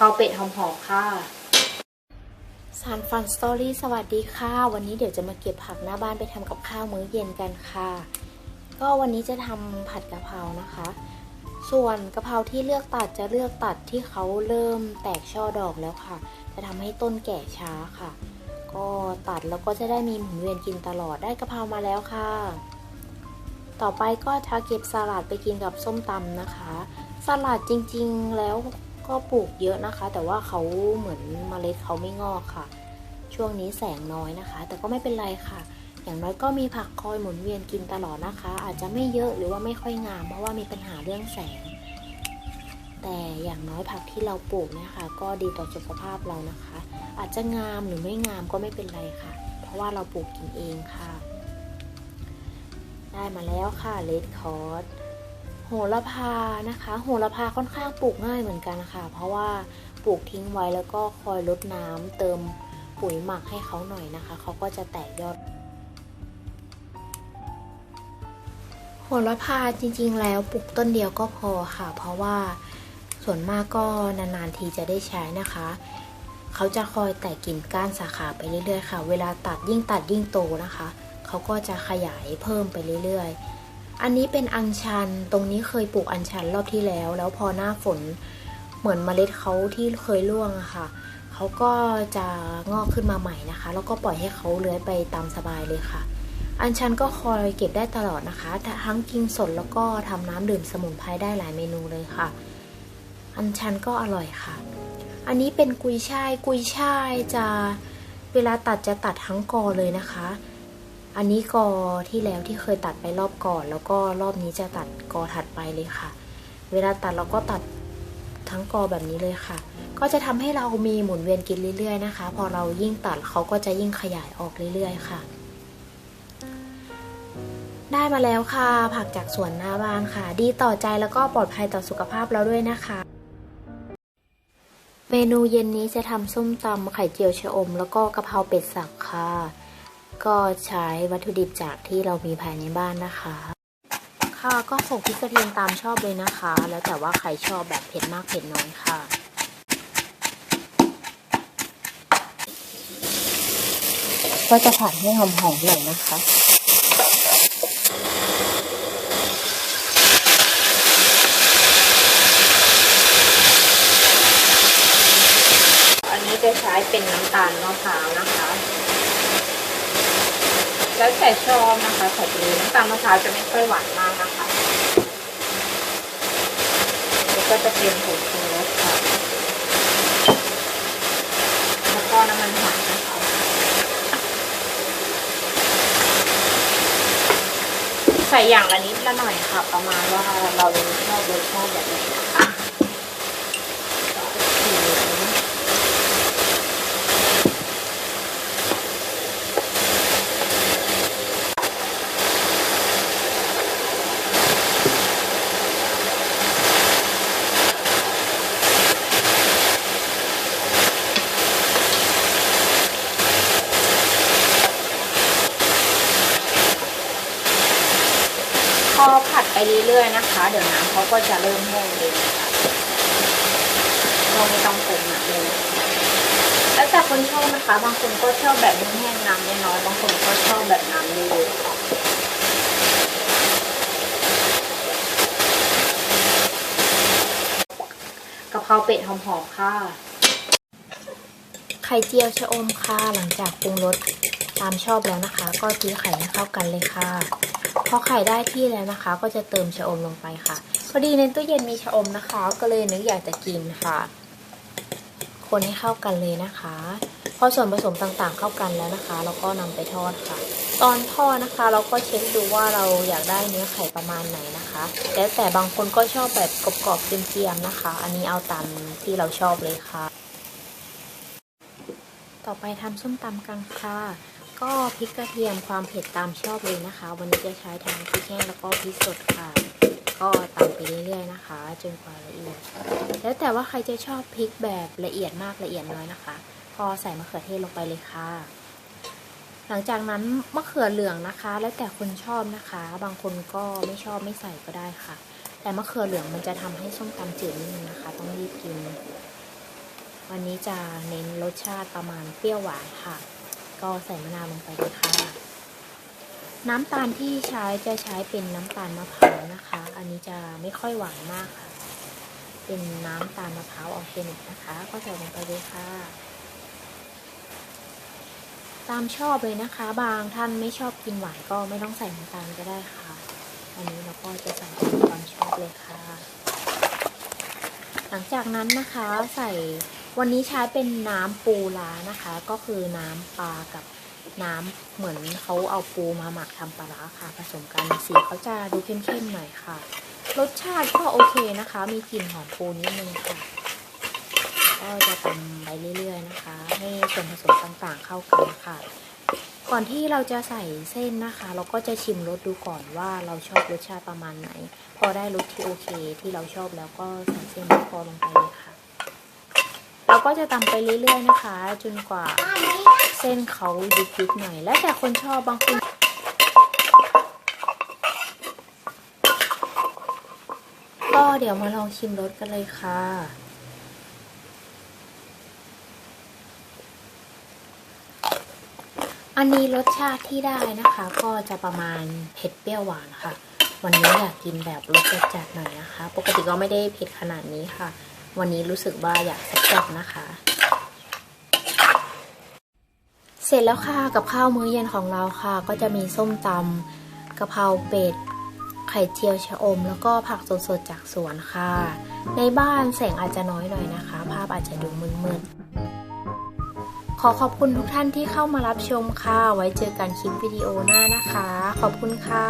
เพราเป็ดหอมๆค่ะสารฟันสตอรี่สวัสดีค่ะ วันนี้เดี๋ยวจะมาเก็บผักหน้าบ้านไปทำกับข้าวมื้อเย็นกันค่ะ ก็วันนี้จะทำผัดกะเพรานะคะ ส่วนกะเพราที่เลือกตัดจะเลือกตัดที่เขาเริ่มแตกช่อดอกแล้วค่ะ จะทำให้ต้นแก่ช้าค่ะ ก็ตัดแล้วก็จะได้มีหมุนเวียนกินตลอดได้กะเพรามาแล้วค่ะ ต่อไปก็จะเก็บสลัดไปกินกับส้มตำนะคะ สลัดจริงๆแล้ว ก็ปลูกเยอะนะคะ แต่ว่าเขาเหมือนเมล็ดเขาไม่งอกค่ะ ช่วงนี้แสงน้อยนะคะ แต่ก็ไม่เป็นไรค่ะ อย่างน้อยก็มีผักคอยหมุนเวียนกินตลอดนะคะ อาจจะไม่เยอะหรือว่าไม่ค่อยงาม เพราะว่ามีปัญหาเรื่องแสง แต่อย่างน้อยผักที่เราปลูกเนี่ยค่ะ ก็ดีต่อสุขภาพเรานะคะ อาจจะงามหรือไม่งามก็ไม่เป็นไรค่ะ เพราะว่าเราปลูกกินเองค่ะ ได้มาแล้วค่ะเลดคอร์ส โหระพานะคะ โหระพาค่อนข้างปลูกง่ายเหมือนกันค่ะ เพราะว่าปลูกทิ้งไว้แล้วก็คอยลดน้ำเติมปุ๋ยหมักให้เขาหน่อยนะคะ เขาก็จะแตกยอด โหระพาจริงๆ แล้วปลูกต้นเดียวก็พอค่ะ เพราะว่าส่วนมากก็นานๆทีจะได้ใช้นะคะ เขาจะคอยแตกกิ่งก้านสาขาไปเรื่อยๆค่ะ เวลาตัดยิ่งตัดยิ่งโตนะคะ เขาก็จะขยายเพิ่มไปเรื่อยๆ อันนี้เป็นอัญชัน ตรงนี้เคยปลูกอัญชันรอบที่แล้ว แล้วพอหน้าฝนเหมือนเมล็ดเขาที่เคยร่วงอะค่ะ เขาก็จะงอกขึ้นมาใหม่นะคะ แล้วก็ปล่อยให้เขาเลื้อยไปตามสบายเลยค่ะ อัญชันก็คอยเก็บได้ตลอดนะคะ ทั้งกินสดแล้วก็ทำน้ำดื่มสมุนไพรได้หลายเมนูเลยค่ะ อัญชันก็อร่อยค่ะ อันนี้เป็นกุยช่าย กุยช่ายจะเวลาตัดจะตัดทั้งกอเลยนะคะ อันนี้กอที่แล้วที่เคยตัดไปรอบก่อน แล้วก็รอบนี้จะตัดกอถัดไปเลยค่ะ เวลาตัดเราก็ตัดทั้งกอแบบนี้เลยค่ะ ก็จะทำให้เรามีหมุนเวียนกินเรื่อยๆนะคะ พอเรายิ่งตัดเขาก็จะยิ่งขยายออกเรื่อยๆค่ะ ได้มาแล้วค่ะ ผักจากสวนหน้าบ้านค่ะ ดีต่อใจแล้วก็ปลอดภัยต่อสุขภาพเราด้วยนะคะ เมนูเย็นนี้จะทำส้มตำไข่เจียวชะอม แล้วก็กะเพราเป็ดสับค่ะ ก็ใช้วัตถุดิบจากที่เรามีภายในบ้านนะคะ ค่ะก็ส่งพริกกระเทียมตามชอบเลยนะคะ แล้วแต่ว่าใครชอบแบบเผ็ดมากเผ็ดน้อยค่ะก็จะผัดให้หอมๆหน่อยนะคะ อันนี้จะใช้เป็นน้ำตาลมะพร้าวนะคะ แล้วแต่ชอบนะคะใส่ไปเลยน้ำตาลมะพร้าวจะไม่ค่อยหวานมากนะคะแล้วก็จะเป็นผงชูรสค่ะแล้วก็น้ำมันหอยนะคะใส่อย่างละนิดละหน่อยค่ะ ประมาณว่าเราชอบรสชาติแบบไหนนะคะสี พอผัดไปเรื่อยๆนะคะ เดี๋ยวน้ำเขาก็จะเริ่มแห้งเองค่ะเราไม่ต้องปรุงน้ำเลยแล้วแต่คนชอบนะคะ บางคนก็ชอบแบบแห้งๆน้ำน้อยๆบางคนก็ชอบแบบน้ำเยอะๆกะเพราเป็ดหอมๆค่ะ ไข่เจียวชะอมค่ะ หลังจากปรุงรสตามชอบแล้วนะคะ ก็ตีไข่ให้เข้ากันเลยค่ะ พอไข่ได้ที่แล้วนะคะ ก็จะเติมชะอมลงไปค่ะ พอดีในตู้เย็นมีชะอมนะคะ ก็เลยนึกอยากจะกินค่ะ คนให้เข้ากันเลยนะคะ พอส่วนผสมต่างๆเข้ากันแล้วนะคะ เราก็นำไปทอดค่ะ ตอนทอดนะคะ เราก็เช็คดูว่าเราอยากได้เนื้อไข่ประมาณไหนนะคะแล้วแต่บางคนก็ชอบแบบกรอบๆเกรียมๆนะคะ อันนี้เอาตามที่เราชอบเลยค่ะ ต่อไปทำส้มตำกันค่ะ ก็พริกกระเทียมความเผ็ดตามชอบเลยนะคะ วันนี้จะใช้ทั้งพริกแห้งแล้วก็พริกสดค่ะ ก็ตำไปเรื่อยๆนะคะ จนกว่าละเอียด แล้วแต่ว่าใครจะชอบพริกแบบละเอียดมากละเอียดน้อยนะคะ ก็ใส่มะเขือเทศลงไปเลยค่ะ หลังจากนั้นมะเขือเหลืองนะคะ แล้วแต่คนชอบนะคะ บางคนก็ไม่ชอบไม่ใส่ก็ได้ค่ะ แต่มะเขือเหลืองมันจะทำให้ส้มตำจืดนิดนึงนะคะ ต้องรีบกิน วันนี้จะเน้นรสชาติประมาณเปรี้ยวหวานค่ะ ก็ใส่มะนาวลงไปเลยค่ะ น้ำตาลที่ใช้จะใช้เป็นน้ำตาลมะพร้าวนะคะ อันนี้จะไม่ค่อยหวานมากค่ะ เป็นน้ำตาลมะพร้าวออร์แกนิกนะคะ ก็ใส่ลงไปเลยค่ะ ตามชอบเลยนะคะ บางท่านไม่ชอบกินหวานก็ไม่ต้องใส่น้ำตาลก็ได้ค่ะ อันนี้เราก็จะใส่ตามความชอบเลยค่ะ หลังจากนั้นนะคะใส่ วันนี้ใช้เป็นน้ำปูร้านะคะ ก็คือน้ำปลากับน้ำเหมือนเขาเอาปูมาหมักทำปลาร้าค่ะ ผสมกันสีเขาจะดูเข้มๆหน่อยค่ะ รสชาติก็โอเคนะคะ มีกลิ่นหอมปูนิดนึงค่ะ ก็จะตำไปเรื่อยๆนะคะ ให้ส่วนผสมต่างๆเข้ากันค่ะ ก่อนที่เราจะใส่เส้นนะคะ เราก็จะชิมรสดูก่อนว่าเราชอบรสชาติประมาณไหน พอได้รสที่โอเคที่เราชอบแล้วก็ใส่เส้นพอลงไปเลยค่ะ เราก็จะตำไปเรื่อยๆนะคะ จนกว่าเส้นเขายุบๆหน่อย แล้วแต่คนชอบบางคนก็เดี๋ยวมาลองชิมรสกันเลยค่ะอันนี้รสชาติที่ได้นะคะ ก็จะประมาณเผ็ดเปรี้ยวหวานค่ะ วันนี้อยากกินแบบรสจัดๆหน่อยนะคะ ปกติก็ไม่ได้เผ็ดขนาดนี้ค่ะ วันนี้รู้สึกว่าอยากแซ่บนะคะ เสร็จแล้วค่ะกับข้าวมื้อเย็นของเราค่ะ ก็จะมีส้มตำกะเพราเป็ดไข่เจียวชะอม แล้วก็ผักสดๆจากสวนค่ะ ในบ้านแสงอาจจะน้อยหน่อยนะคะ ภาพอาจจะดูมืดๆขอขอบคุณทุกท่านที่เข้ามารับชมค่ะ ไว้เจอกันคลิปวิดีโอหน้านะคะ ขอบคุณค่ะ